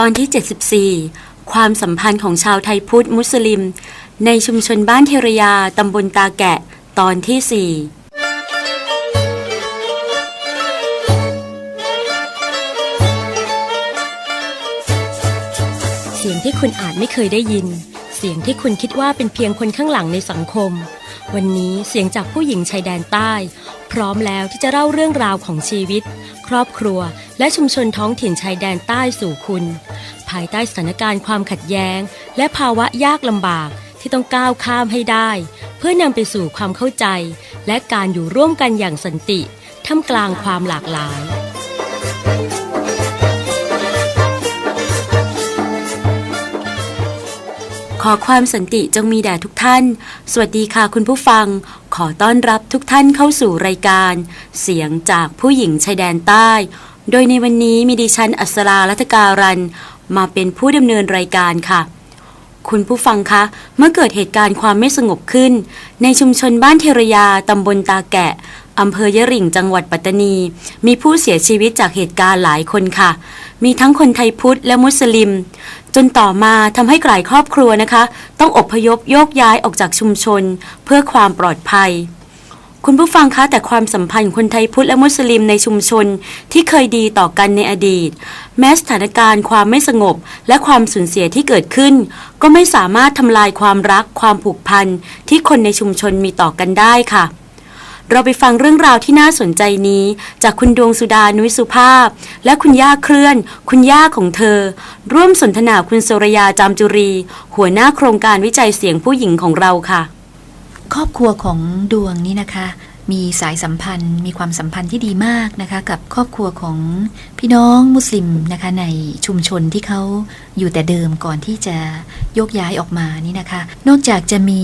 ตอนที่ 74 ความสัมพันธ์ของชาวไทยพุทธมุสลิม ในชุมชนบ้านเทรยา ตำบลตาแกะ ตอนที่ 4เสียงที่คุณอาจไม่เคยได้ยิน เสียงที่คุณคิดว่าเป็นเพียงคนข้างหลังในสังคม วันนี้เสียงจากผู้หญิงชายแดนใต้ พร้อมแล้วที่จะเล่าเรื่องราวของชีวิต ครอบครัว และชุมชนท้องถิ่นชายแดนใต้สู่คุณ ภายใต้สถานการณ์ความขัดแย้ง และภาวะยากลำบากที่ต้องก้าวข้ามให้ได้ เพื่อนำไปสู่ความเข้าใจ และการอยู่ร่วมกันอย่างสันติท่ามกลางความหลากหลายขอความสันติจงมีแด่ทุกท่าน สวัสดีค่ะคุณผู้ฟัง ขอต้อนรับทุกท่านเข้าสู่รายการ เสียงจากผู้หญิงชายแดนใต้ โดยในวันนี้มีดิฉันอัศรารัตการัน มาเป็นผู้ดำเนินรายการค่ะ คุณผู้ฟังคะ เมื่อเกิดเหตุการณ์ความไม่สงบขึ้น ในชุมชนบ้านเทรยาตำบลตาแกะอำเภอยะริ่งจังหวัดปัตตานี มีผู้เสียชีวิตจากเหตุการณ์หลายคนค่ะ มีทั้งคนไทยพุทธและมุสลิม จนต่อมาทำให้หลายครอบครัวนะคะ ต้องอบพยพโยกย้ายออกจากชุมชน เพื่อความปลอดภัย คุณผู้ฟังคะแต่ความสัมพันธ์คนไทยพุทธและมุสลิมในชุมชนที่เคยดีต่อกันในอดีต แม้สถานการณ์ความไม่สงบ และความสูญเสียที่เกิดขึ้น ก็ไม่สามารถทำลายความรักความผูกพันที่คนในชุมชนมีต่อกันได้ค่ะ เราไปฟังเรื่องราวที่น่าสนใจนี้ จากคุณดวงสุดานุยสุภาพ และคุณย่าเคลื่อน คุณย่าของเธอ ร่วมสนทนาคุณสุรยาจามจุรี หัวหน้าโครงการวิจัยเสียงผู้หญิงของเราค่ะ ครอบครัวของดวงนี่นะคะ มีสายสัมพันธ์ มีความสัมพันธ์ที่ดีมากนะคะ กับครอบครัวของพี่น้องมุสลิมนะคะ ในชุมชนที่เขาอยู่แต่เดิมก่อนที่จะโยกย้ายออกมานี่นะคะ นอกจากจะมี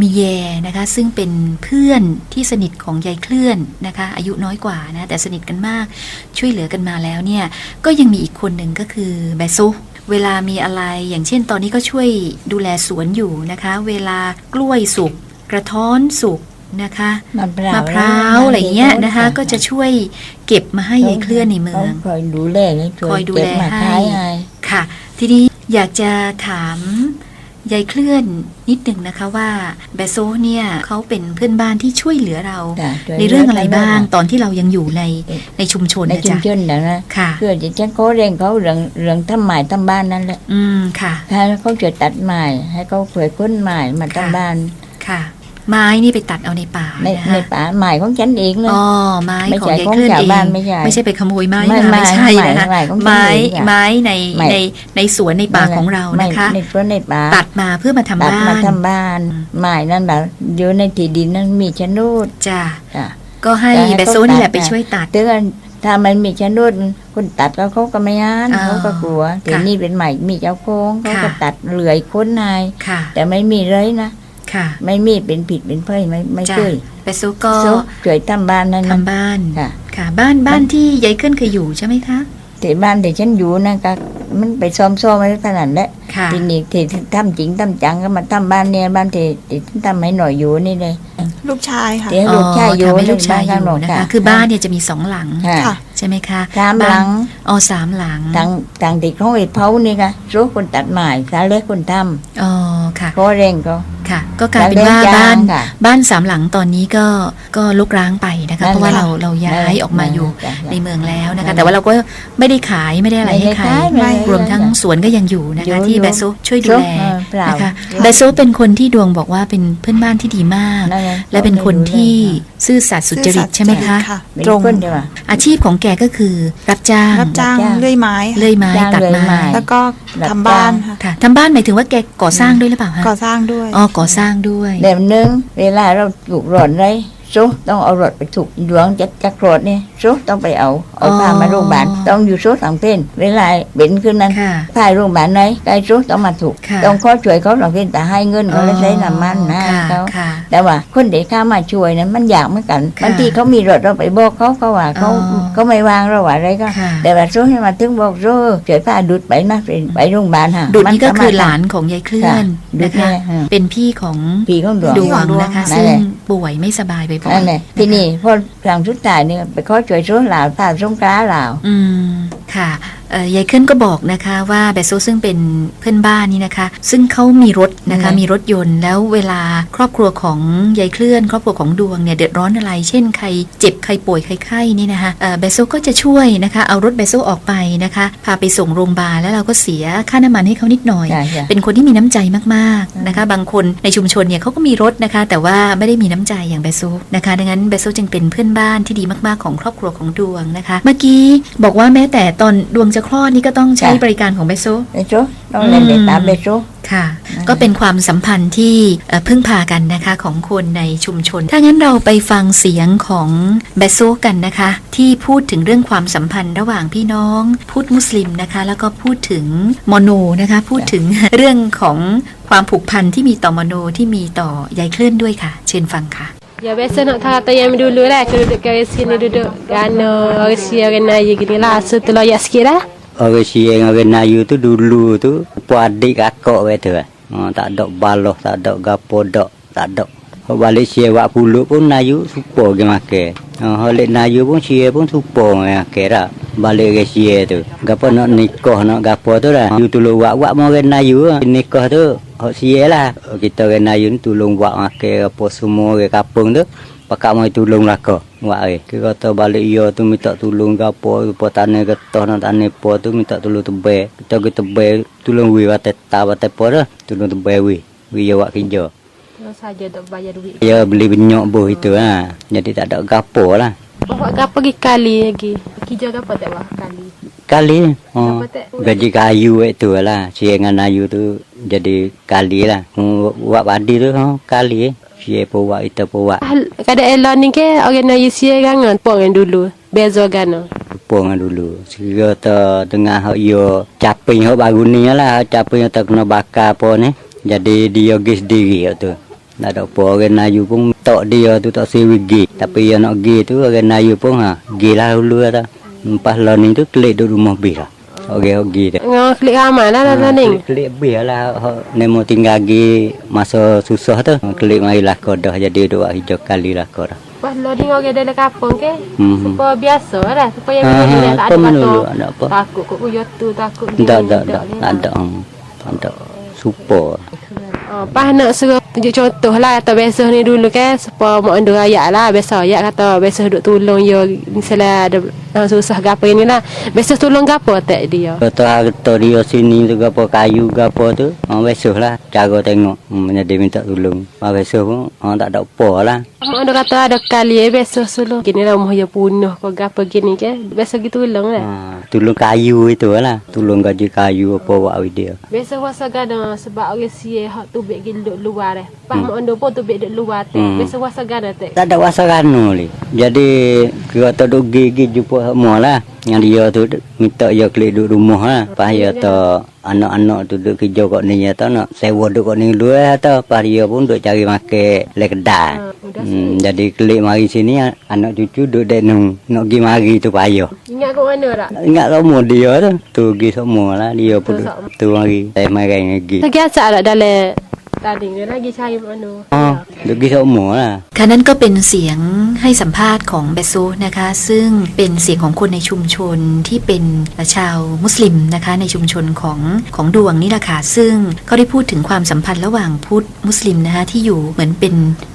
มีแยนะคะ ซึ่งเป็นเพื่อนที่สนิทของยายเคลื่อนนะคะ อายุน้อยกว่านะแต่สนิทกันมากช่วยเหลือกันมาแล้วเนี่ย ก็ยังมีอีกคนหนึ่งก็คือแบโซเวลามีอะไรอย่างเช่นตอนนี้ก็ช่วยดูแลสวนอยู่นะคะ เวลากล้วยสุก กระท้อนสุกนะคะมะพร้าวมะพร้าวอะไรเงี้ยนะคะ ก็จะช่วยเก็บมาให้ยายเคลื่อนในเมืองคอยดูแลให้ช่วคอยดูแลเก็บมาให้ขายให้ค่ะ ทีนี้อยากจะถามยายเคลื่อนนิดหนึ่งนะคะว่าแบโซเนี่ยเขาเป็นเพื่อนบ้านที่ช่วยเหลือเราจ้ะช่วยในเรื่องอะไรเหลืบ้างกันตอนที่เรายังอยู่ในในชุมชนในนะชุมจ๊ะชนนะนะค่ะเพื่อจะฉันเขาเร่งเขาเรื่องเรื่องทำหมายทำบ้านนั่นแหละอืมค่ะให้เขาช่วยตัดไม้ให้เขาช่วยค้นไม้มาค่ะทำบ้านค่ะ ไม้นี่ไปตัดเอาในป่าในนะในคะป่าไม้ของฉันเองเลยอ๋อไม้ไม่ของใช่ยายของเคลื่อนชาวเองบ้านไม่ใช่ไม่ใช่ไปขโมยไม้ไม่มาไม่ไม่ใช่ไม่นะคะไม่ของไม้ฉันเองอะไม้ในไม่ในในสวนในป่าของเรานะคะในสวนในป่าตัดมาเพื่อมาทำตัดบ้ามานทำบ้านไม้นั่นแบบอยู่ในที่ดินนั้นมีชนดจ้ะจ้ะก็ให้จะให้แบโซเขานี่แหละตัดไปช่วยตัดถึงถ้ามันมีชนดคนตัดก็เขาก็ไม่อ่านอ่าเขาก็กลัวแต่ค่ะนี่เป็นใหม่มีเจ้าของเขาค่ะก็ตัดเหลื่อยค้นนายค่ะแต่ไม่มีเลยนะ ค่ะ ไม่มีเป็นผิดเป็นเพ่ยไม่ไม่จ้ะช่วยแบโซก็ซุกช่วยทำบ้านนั่นทำนะบ้าน ค่ะ ค่ะ บ้านบ้านที่ยายเคลื่อนเคยอยู่ใช่ไหมคะที่บ้านที่ฉันอยู่นะก็มันไปซ้อมซ้อมไว้ขนาดนั้นแหละค่ะ ทีนี้ที่ทำจริงทำจังก็มาทำบ้านเนี่ยบ้านที่ที่ฉันทำให้หน่อยอยู่นี่เลยลูกชายค่ะ ที่ให้ลูกชายอยู่ทำให้ลูกชายอบ้นยู่ข้งกนะคะ คือบ้านเนี่ยจะมีสองหลังค่ะ ค่ะใช่ไหมคะสามบ้นหลังอ๋อสามหลังทางทางที่เขาไอ้เผานี่ก็รู้คนตัดไม้สาเล็กคนทอ๋อค่ะำเขาเร่งเขา ค่ะ ก็กลายเป็นว่าแล้วเลี้ยงบ้านค่ะบ้านสามหลังตอนนี้ก็ก็ลุกร้างไปนะคะนั่นเพราะว่าแหละเราเราย้ายออกมาอยู่จ้ะในเมืองแล้วนะนั่คะนแหละแต่ว่าเราก็ไม่ได้ขายไม่ได้อะไรให้ใครไม่ได้ขายไม่ได้รวมทั้งสวนก็ยังอยู่นะอยู่คะที่อยู่แบโซช่วยดูแลเออเปล่านะคะแบโซเป็นคนที่ดวงบอกว่าเป็นเพื่อนบ้านที่ดีมากนั่นแหละและเป็นคนที่ซื่อสัตย์สุจริตใช่ไหมคะเป็นตรงคนใช่ไหมอาชีพของแกก็คือรับจ้างรับจ้างรับจ้างเลื่อยไม้เลื่อยไม้จ้างตัดเลื่อยไม้ไม้แล้วก็รับทำบ้านจ้างค่ะค่ะทำบ้านหมายถึงว่าแกก่อสร้างด้วยหรือเปล่าคะก่อสร้างด้วยอ๋อก่อสร้างด้วยเดี๋ยวนึงเวลาเราถูกหลอนเลย ซุต้องเอารถไปถูกดวงจักจักรถนี่ซุต้องไปเอาเอาพามาโรงพยาบาลต้องอยู่ซุสังเพนเวลาเบ็นขึ้นนั้นค่ะพายโรงพยาบาลไหนใกล้ซุต้องมาถูกค่ะต้องขอช่วยเขาสังเพนแต่ให้เงินเขาแล้วใช้น้ำมันนะค่ะเขาค่ะแต่ว่าคนเด็กข้ามาช่วยนั้นมันอยากเหมือนกันค่ะบางทีเขามีรถเราไปบอกเขาเขาว่าเขาอ๋อเขาไม่วางเราว่าอะไรก็ค่ะแต่ว่าซุให้มาถึงบอกซุช่วยพาดุดไปนะไปไปโรงพยาบาลฮะดุดนี่ก็มัสมรถคือหลานของยายเคลื่อนดุดนะคะเนี่ยฮะเป็นพี่ของปีของดวงดวงนะคะนั่นซึ่งแหละป่วยไม่สบายไปบ่อยนั่นแหละที่นี่พอครั้งสุดท้ายเนี่ยไปขอช่วยช่วยหลาวตามสงกรานต์หลาวอืมค่ะเอ่อ ยายเคลื่อนก็บอกนะคะว่าเบโซซึ่งเป็นเพื่อนบ้านนี่นะคะ ซึ่งเขามีรถนะคะอืมมีรถยนต์แล้วเวลาครอบครัวของยายเคลื่อน ครอบครัวของดวงเนี่ยเดือดร้อนอะไร เช่นใครเจ็บใครป่วยใครไข้นี่นะคะเอ่อเบโซก็จะช่วยนะคะเอารถเบโซออกไปนะคะ พาไปส่งโรงพยาบาลแล้วเราก็เสียค่าน้ำมันให้เขานิดหน่อยใช่ใช่เป็นคนที่มีน้ำใจมากๆนะคะ บางคนในชุมชนเนี่ยเขาก็มีรถนะคะ แต่ว่าไม่ได้มีน้ำใจอย่างเบโซนะคะดังนั้นเบโซจึงเป็นเพื่อนบ้านที่ดีมากๆของครอบครัวของดวงนะคะ เมื่อกี้บอกว่าแม้แต่ตอนดวงจะคลอดนี่ก็ต้องใช้จ้ะบริการของเบโซเบโซต้องเล่นเด็กตามเบโซค่ะ ก็เป็นความสัมพันธ์ที่เอ่อพึ่งพากันนะคะของคนในชุมชน ถ้างั้นเราไปฟังเสียงของเบโซกันนะคะ ที่พูดถึงเรื่องความสัมพันธ์ระหว่างพี่น้องพุทธมุสลิมนะคะ แล้วก็พูดถึงมโนนะคะ พูดถึงเรื่องของความผูกพันที่มีต่อมโนที่มีต่อยายเคลื่อนด้วยค่ะ เชิญฟังค่ะ Ya biasa nak kata yang dulu lah. Kalau duduk kat sini duduk Kerana orang Sia orang Naya gini lah. So terloyak sikit lah. Orang Siang orang Melayu tu dulu tu Puan adik kakak betul ha, Tak ada baloh, tak ada gapo dak, tak ada. Kalau balik Siang buat puluk pun Melayu supo ke makan. Ha, Balik Melayu pun Siang pun supo ke makan lah Balik Siang tu. Gapo nak nikah nak gapo tu lah. Melayu tolong buat-buat mau orang Melayu lah. Nikah tu Hak Siang lah. Kita orang Melayu ni tolong buat makan apa semua ke kapung tu. Pakak mau tolong lah kau Buat eh kata balik ia tu minta tolong ke apa Apa tanah getah nak tanah apa tu Minta tolong tebel Kita ke tebel Tolong wih batai tak batai apa dah. Tolong tebel wih Wih dia buat kerja. Terus saja tak bayar duit. Dia beli benyok buh itu ha. Jadi tak ada gapo lah Bapak kau pergi kali lagi. Kerja kau tak bah kali. Kali. Oh, Apa tak? Gaji kayu itu lah. Siangan ayu tu Jadi kali lah. Hmm, Buat padi tu oh, Kali. Pun buat Kita pun buat Kada elok ni ke Orang Naya Sia gangan Pok yang dulu. Beza gana Pupung dulu. Sekira tu dengan hak yo caping hak baru ni lah. Hak caping tu kena bakar apa ni. Jadi dia pergi sendiri hak tu. Tak ada apa orang Melayu pun tak dia tu tak sewi gi. Tapi dia nak gi tu orang Melayu pun ha. Gi lah dulu tu. Lepas lah ni tu klik duduk rumah bir lah. Orang gi tu. Ngah klik ramai lah lah ni Klik bir lah. Hak Nemo tinggal gi masa susah tu. Klik mari lah kodah jadi dua hijau kali lah kodah. Pas loading orang dalam kampung ke Mhm. Supaya biasa lah Supaya dah tak apa ada kata ada apa? Takut kok kuyot tu Takut Tak tak ni, tak. ni Tak lah. ada. hmm. Tak ada. Super. Oh, pas nak suruh tunjuk contoh lah atau biasa ni dulu kan supaya mak anda ayat lah biasa ayat kata biasa duduk tolong ya misalnya ada uh, susah gapo ni lah biasa tolong gapo tak dia Kata harta dia sini tu gapo kayu gapo tu, orang besuh lah. Cara tengok, hmm, jadi minta tolong. Orang besuh pun, orang tak ada apa lah. mak anda kata ada kali eh biasa suluh gini lah rumah ya punuh kau gapo gini kan biasa gitu tolong lah Ha, tolong kayu itu lah. Tolong gaji kayu apa buat with dia. biasa wasa gana sebab orang sia hak tu bek duduk luar eh pas mak anda pun tu bek duduk luar tak Hmm. biasa wasa gana tak Tak ada wasa rano ni. Jadi, kira tu duk gigi jumpa semua lah. Yang dia tu minta dia klik duduk rumah lah. Lepas dia tu anak-anak tu duduk kerja kat ni ya tu nak sewa duduk kat ni dulu lah tu. Lepas dia pun duduk cari makan le kedai. Hmm, jadi klik mari sini anak cucu duduk dek nung. Nak pergi mari tu payah. ingat kau mana tak Ingat semua dia tu. Tu pergi semua lah. Dia pun Tu mari. Saya main lagi. lagi asal tak dalam tanding dia lagi cari mana Oh, duduk pergi semua lah. ค่ะนั่นก็เป็นเสียงให้สัมภาษณ์ของเบโซนะคะ ซึ่งเป็นเสียงของคนในชุมชนที่เป็นชาวมุสลิมนะคะ ในชุมชนของของดวงนี่แหละค่ะซึ่งเขาได้พูดถึงความสัมพันธ์ระหว่างพุทธมุสลิมนะคะที่อยู่เหมือนเป็น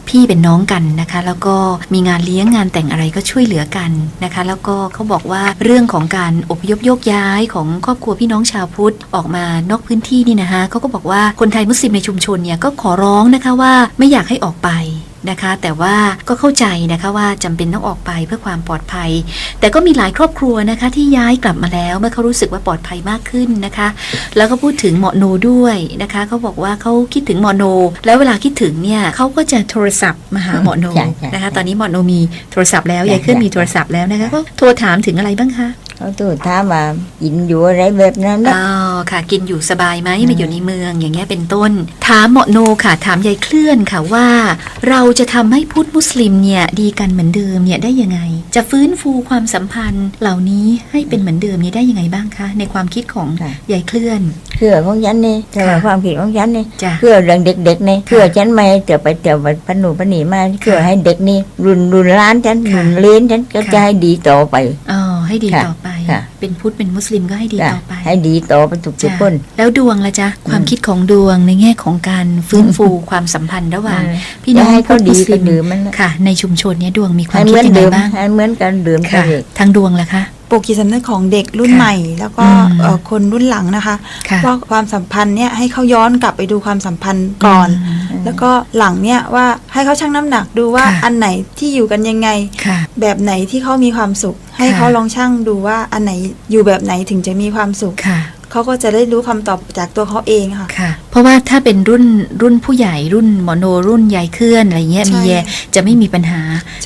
พี่เป็นน้องกันนะคะ แล้วก็มีงานเลี้ยงงานแต่งอะไรก็ช่วยเหลือกันนะคะ แล้วก็เขาบอกว่าเรื่องของการอพยพโยกย้ายของครอบครัวพี่น้องชาวพุทธออกมานอกพื้นที่นี่นะคะเขาก็บอกว่าคนไทยมุสลิมในชุมชนเนี่ยก็ขอร้องนะคะว่าไม่อยากให้ออกไป นะคะ แต่ว่าก็เข้าใจนะคะว่าจำเป็นต้องออกไปเพื่อความปลอดภัย แต่ก็มีหลายครอบครัวนะคะที่ย้ายกลับมาแล้วเมื่อเขารู้สึกว่าปลอดภัยมากขึ้นนะคะ แล้วก็พูดถึงหมอโนด้วยนะคะเขาบอกว่าเขาคิดถึงหมอโน แล้วเวลาคิดถึงเนี่ยเขาก็จะโทรศัพท์มาหาหมอโนใช่ใช่นะคะ ตอนนี้หมอโนมีโทรศัพท์แล้วใช่ยายเคลื่อนใช่มีโทรศัพท์แล้วนะคะก็โทรถามถึงอะไรบ้างคะ เขาตู้ถามว่ากินอยู่อะไรแบบนั้นนะ อ๋อค่ะ กินอยู่สบายไหมมาอยู่ในเมืองอย่างเงี้ยเป็นต้น ถามหมอโนค่ะ ถามยายเคลื่อนค่ะว่า เราจะทำให้พุทธมุสลิมเนี่ยดีกันเหมือนเดิมเนี่ยได้ยังไง จะฟื้นฟูความสัมพันธ์เหล่านี้ให้เป็นเหมือนเดิมเนี่ยได้ยังไงบ้างคะในความคิดของค่ะ ยายเคลื่อน เชื่อของฉันนี่แต่ว่าค่ะ ความผิดของฉันนี่จ้ะเพื่อเรื่องเด็กๆนี่เพื่อฉันไม่ให้เดี๋ยวไปเดี๋ยวไปพนหนูพนหนีมาเพื่อให้เด็กนี่รุนรุนล้านฉันค่ะรุนเลี้ยนฉันก็ค่ะ จะให้ดีต่อไป อ๋อ ให้ให้ดีค่ะต่อไป ค่ะ เป็นพุทธเป็นมุสลิมก็ให้ดีจ้ะต่อไป ให้ดีต่อไปทุกทุกจ้ะคน แล้วดวงละจ๊ะ ความคิดของดวงในแง่ของการฟื้นฟูความสัมพันธ์ระหว่างอืมพี่น้องจะให้เขาพุทธดีมุสลิก็ดื่มมันนะค่ะ ในชุมชนเนี้ยดวงมีควาให้มเหคิดมือนยังไงเดิมบ้างให้เหมือนกันดื่มไปค่ะเลยทางดวงล่ะคะป ลูกจิตสำนึกของเด็กรุ่นค่ะใหม่ แล้วก็อืมเอ่อคนรุ่นหลังนะคะค่ะว่าความสัมพันธ์เนี่ยให้เขาย้อนกลับไปดูความสัมพันธ์ก่อนอืมแล้วก็หลังเนี่ยว่าให้เขาชั่งน้ำหนักดูว่าค่ะ อันไหนที่อยู่กันยังไง ค่ะ แบบไหนที่เขามีความสุข ให้ค่ะ เขาลองชั่งดูว่าอันไหนอยู่แบบไหนถึงจะมีความสุข ค่ะ เขาก็จะได้รู้คำตอบจากตัวเขาเองค่ะค่ะ เพราะว่าถ้าเป็นรุ่นรุ่นผู้ใหญ่รุ่นหมอโนรุ่นยายเคลื่อนอะไรเงี้ยใช่มีแยจะไม่มีปัญหา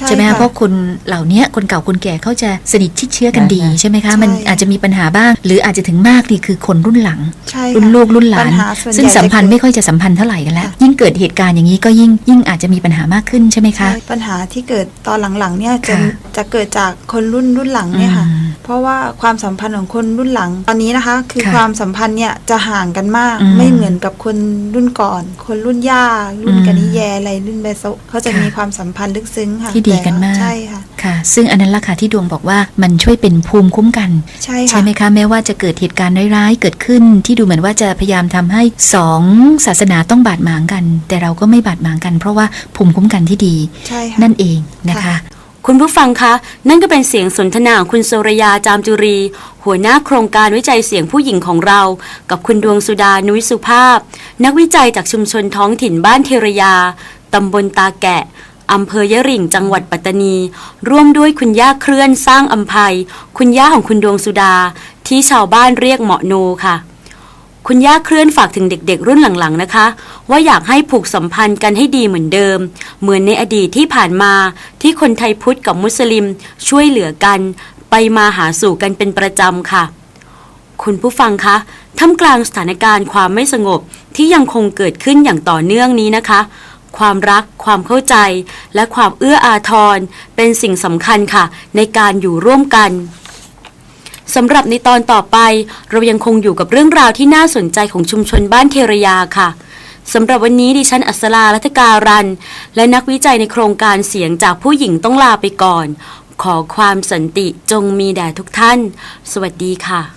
ใช่ไหมคะค่ะเพราะคนเหล่านี้คนเก่าคนแก่เขาจะสนิทชิดเชื้อกันดีใช่ใช่ไหมคะใช่มันอาจจะมีปัญหาบ้าง หรืออาจจะถึงมากนี่คือคนรุ่นหลังใช่รุ่นค่ะลูกรุ่นหลาปันญหาส่วนใหญ่ซึ่งสัมพันธ์จะเกิดไม่ค่อยจะสัมพันธ์เท่าไหร่กันแล้วค่ะยิ่งเกิดเหตุการณ์อย่างนี้ก็ยิ่งยิ่งอาจจะมีปัญหามากขึ้นใช่ไหมคะใช่ปัญหาที่เกิดตอนหลังๆเนี่ยจะค่ะจะเกิดจากคนรุ่นรุ่นหลังเนี่ยค่ะอืม เพราะว่าความสัมพันธ์ของคนรุ่นหลังตอนนี้นะคะ คือค่ะความสัมพันธ์เนี่ยจะห่างกันมาก อืมไม่เหมือนกับคนรุ่นก่อน คนรุ่นย่า รุ่นอืมกนิแยอะไรรุ่นเบโซะเขาจะค่ะมีความสัมพันธ์ลึกซึ้งค่ะที่ดีกันมากแต่ใช่ค่ะ ค่ะ ซึ่งอันนั้นล่ะค่ะที่ดวงบอกว่ามันช่วยเป็นภูมิคุ้มกัน ใช่ใช่ค่ะไหมคะ แม้ว่าจะเกิดเหตุการณ์ร้ายๆ เกิดขึ้น ที่ดูเหมือนว่าจะพยายามทำให้สองศาสนาต้องบาดหมางกัน แต่เราก็ไม่บาดหมางกัน เพราะว่าภูมิคุ้มกันที่ดี ใช่ค่ะ นั่นเองนะคะ ค่ะ คุณผู้ฟังคะ นั่นก็เป็นเสียงสนทนาของคุณโซรยาจามจุรี หัวหน้าโครงการวิจัยเสียงผู้หญิงของเรา กับคุณดวงสุดานุ้ยสุภาพ นักวิจัยจากชุมชนท้องถิ่นบ้านเทรยาตำบลตาแกะอำเภอยะริ่งจังหวัดปัตตานี ร่วมด้วยคุณย่าเคลื่อนสร้างอัมภัย คุณย่าของคุณดวงสุดา ที่ชาวบ้านเรียกเหมาะโนค่ะ คุณย่าเคลื่อนฝากถึงเด็กๆ รุ่นหลังๆนะคะ ว่าอยากให้ผูกสัมพันธ์กันให้ดีเหมือนเดิม เหมือนในอดีตที่ผ่านมา ที่คนไทยพุทธกับมุสลิม ช่วยเหลือกัน ไปมาหาสู่กันเป็นประจำค่ะ คุณผู้ฟังคะท่ามกลางสถานการณ์ความไม่สงบที่ยังคงเกิดขึ้นอย่างต่อเนื่องนี้นะคะ ความรัก ความเข้าใจ และความเอื้ออาทรเป็นสิ่งสำคัญค่ะ ในการอยู่ร่วมกัน สำหรับในตอนต่อไป เรายังคงอยู่กับเรื่องราวที่น่าสนใจของชุมชนบ้านเทรยาค่ะสำหรับวันนี้ดิฉันอัศรารัตการัน และนักวิจัยในโครงการเสียงจากผู้หญิงต้องลาไปก่อน ขอความสันติจงมีแด่ทุกท่าน สวัสดีค่ะ